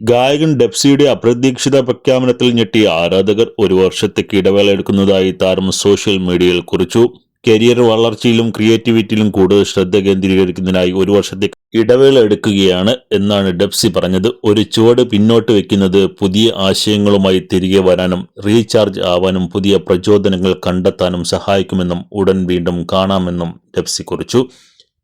ഗായകൻ ഡെപ്സിയുടെ അപ്രതീക്ഷിത പ്രഖ്യാപനത്തിൽ ഞെട്ടിയ ആരാധകർ ഒരു വർഷത്തേക്ക് ഇടവേള എടുക്കുന്നതായി താരം സോഷ്യൽ മീഡിയയിൽ കുറിച്ചു. കരിയർ വളർച്ചയിലും ക്രിയേറ്റിവിറ്റിയിലും കൂടുതൽ ശ്രദ്ധ കേന്ദ്രീകരിക്കുന്നതിനായി ഒരു വർഷത്തേക്ക് ഇടവേള എടുക്കുകയാണ് എന്നാണ് ഡെപ്സി പറഞ്ഞത്. ഒരു ചുവട് പിന്നോട്ട് വെക്കുന്നത് പുതിയ ആശയങ്ങളുമായി തിരികെ വരാനും റീചാർജ് ആവാനും പുതിയ പ്രചോദനങ്ങൾ കണ്ടെത്താനും സഹായിക്കുമെന്നും ഉടൻ വീണ്ടും കാണാമെന്നും ഡെപ്സി കുറിച്ചു.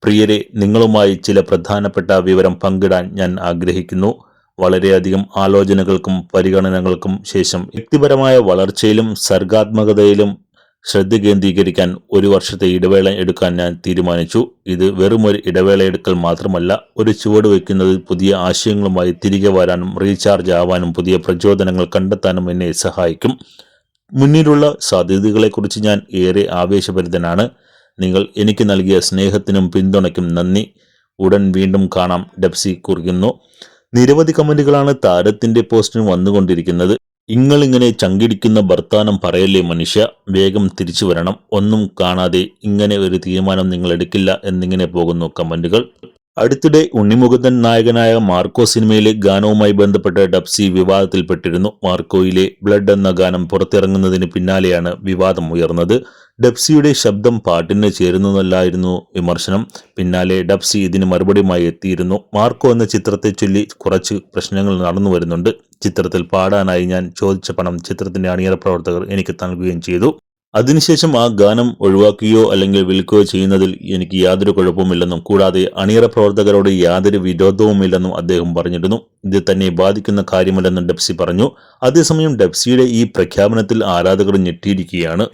പ്രിയരെ നിങ്ങളുമായി ചില പ്രധാനപ്പെട്ട വിവരം പങ്കിടാൻ ഞാൻ ആഗ്രഹിക്കുന്നു. വളരെയധികം ആലോചനകൾക്കും പരിഗണനകൾക്കും ശേഷം വ്യക്തിപരമായ വളർച്ചയിലും സർഗാത്മകതയിലും ശ്രദ്ധ കേന്ദ്രീകരിക്കാൻ ഒരു വർഷത്തെ ഇടവേള എടുക്കാൻ ഞാൻ തീരുമാനിച്ചു. ഇത് വെറും ഒരു ഇടവേള എടുക്കൽ മാത്രമല്ല ഒരു ചുവട് വയ്ക്കുന്നത് പുതിയ ആശയങ്ങളുമായി തിരികെ വരാനും റീചാർജ് ആവാനും പുതിയ പ്രചോദനങ്ങൾ കണ്ടെത്താനും എന്നെ സഹായിക്കും. മുന്നിലുള്ള സാധ്യതകളെക്കുറിച്ച് ഞാൻ ഏറെ ആവേശഭരിതനാണ്. നിങ്ങൾ എനിക്ക് നൽകിയ സ്നേഹത്തിനും പിന്തുണയ്ക്കും നന്ദി. ഉടൻ വീണ്ടും കാണാം. ഡെപ്സി കുറിക്കുന്നു. നിരവധി കമന്റുകളാണ് താരത്തിന്റെ പോസ്റ്റിന് വന്നുകൊണ്ടിരിക്കുന്നത്. ഇങ്ങളിങ്ങനെ ചങ്കിടിക്കുന്ന ഭർത്താനം പറയല്ലേ മനുഷ്യ? വേഗം തിരിച്ചു വരണം. ഒന്നും കാണാതെ ഇങ്ങനെ ഒരു തീരുമാനം നിങ്ങൾ എടുക്കില്ല എന്നിങ്ങനെ പോകുന്നു കമന്റുകൾ. അടുത്തിടെ ഉണ്ണിമുകുന്ദൻ നായകനായ മാർക്കോ സിനിമയിലെ ഗാനവുമായി ബന്ധപ്പെട്ട ഡബ്സി വിവാദത്തിൽപ്പെട്ടിരുന്നു. മാർക്കോയിലെ ബ്ലഡ് എന്ന ഗാനം പുറത്തിറങ്ങുന്നതിന് പിന്നാലെയാണ് വിവാദം ഉയർന്നത്. ഡബ്സിയുടെ ശബ്ദം പാട്ടിന് ചേരുന്നതല്ലായിരുന്നു വിമർശനം. പിന്നാലെ ഡബ്സി ഇതിന് മറുപടിയുമായി എത്തിയിരുന്നു. മാർക്കോ എന്ന ചിത്രത്തെ ചൊല്ലി കുറച്ച് പ്രശ്നങ്ങൾ നടന്നു വരുന്നുണ്ട്. ചിത്രത്തിൽ പാടാനായി ഞാൻ ചോദിച്ച പണം ചിത്രത്തിന്റെ അണിയറ പ്രവർത്തകർ എനിക്ക് നൽകുകയും ചെയ്തു. അതിനുശേഷം ആ ഗാനം ഒഴിവാക്കുകയോ അല്ലെങ്കിൽ വിൽക്കുകയോ ചെയ്യുന്നതിൽ എനിക്ക് യാതൊരു കുഴപ്പമില്ലെന്നും കൂടാതെ അണിയറ പ്രവർത്തകരോട് യാതൊരു വിരോധവുമില്ലെന്നും അദ്ദേഹം പറഞ്ഞിരുന്നു. ഇത് തന്നെ ബാധിക്കുന്ന കാര്യമല്ലെന്നും ഡെപ്സി പറഞ്ഞു. അതേസമയം ഡെപ്സിയുടെ ഈ പ്രഖ്യാപനത്തിൽ ആരാധകർ ഞെട്ടിയിരിക്കുകയാണ്.